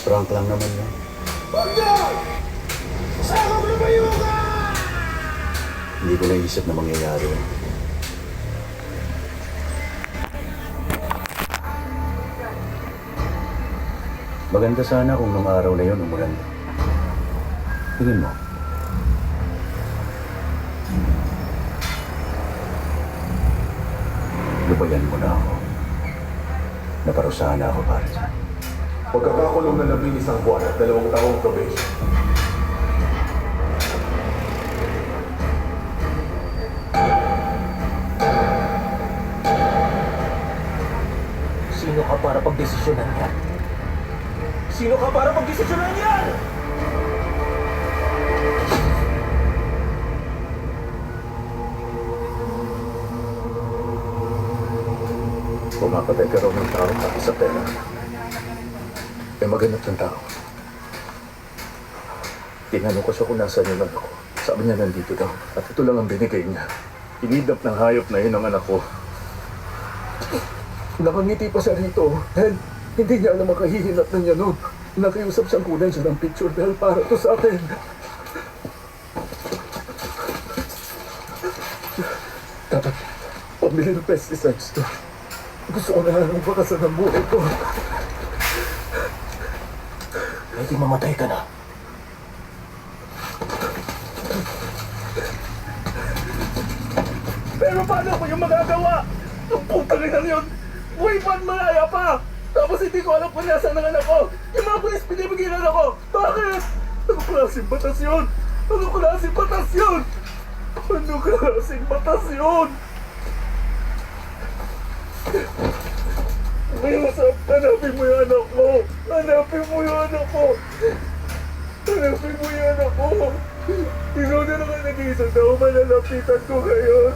Prank lang naman yun. Hindi ko naisip na mangyayari yun. Maganda sana kung nung araw na yun umulan. Tingin mo. Lubayan mo na ako. Naparusahan na ako para dyan. Pagkakakulong na labing isang buwan at dalawang taong probation. Sino ka para pagdesisyonan yan? Sino ka para pagdesisyonan yan? Pumapatay ka raw ng tao para sa pera. Eh maganap ng tao. Tinanong ko siya kung nasaan yung anak ko. Sabi niya nandito daw. At ito lang ang binigay niya. Inidap ng hayop na yun ang anak ko. Nakangiti pa siya rito dahil hindi niya alam ang kahihinat na niya noon. Nakiusap siyang kunan siya ng picture dahil para to sa akin. Dapat pamili ng pesticides to. Gusto ko na lang bakasan ng buhay ko. Pwede mamatay ka na. Pero paano ko yung magagawa? Ang putang ina yun! Way pan malaya pa! Tapos hindi ko alam kung nasaan ang anak ko! Yung mga pulis pinipigilan ako! Bakit? Ano klaseng batas yun? Ano klaseng batas yun? Ano klaseng batas yun? May usap, hanapin mo yung anak mo! Hanapin mo yung anak ko! Hanapin mo yung anak ko! Ikaw na lang ang nag-iisang tao malalapitan ko ngayon!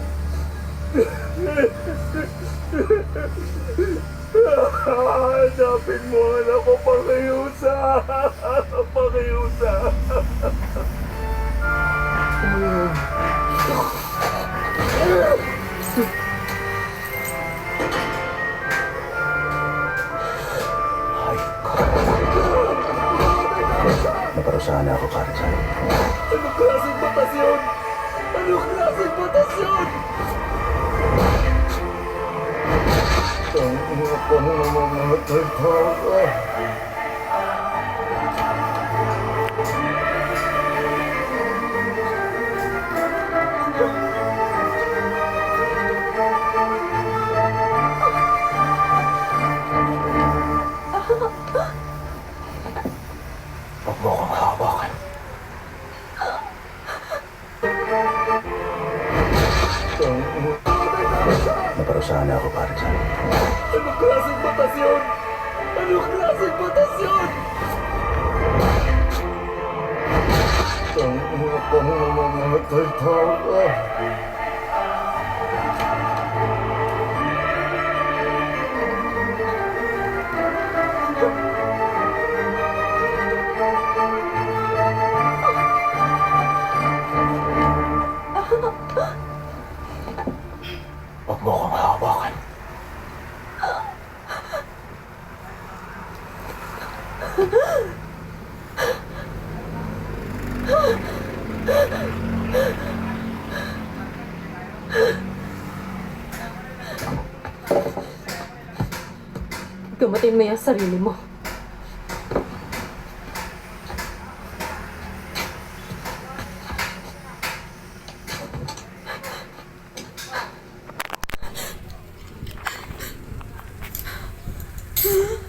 Hanapin mo anak ko, pakiusa! Pakiusa! Ay, Naparusahan na ako para sa'yo. Anong klaseng batas yun? Anong klaseng batas yun? Ang ina pa mo mamamatay Naparusahan na ako para sa'yo. Anong klaseng batas yun? Anong klaseng batas yun? Ang ina pa mo mamamatay Gamatin mo yung sarili mo.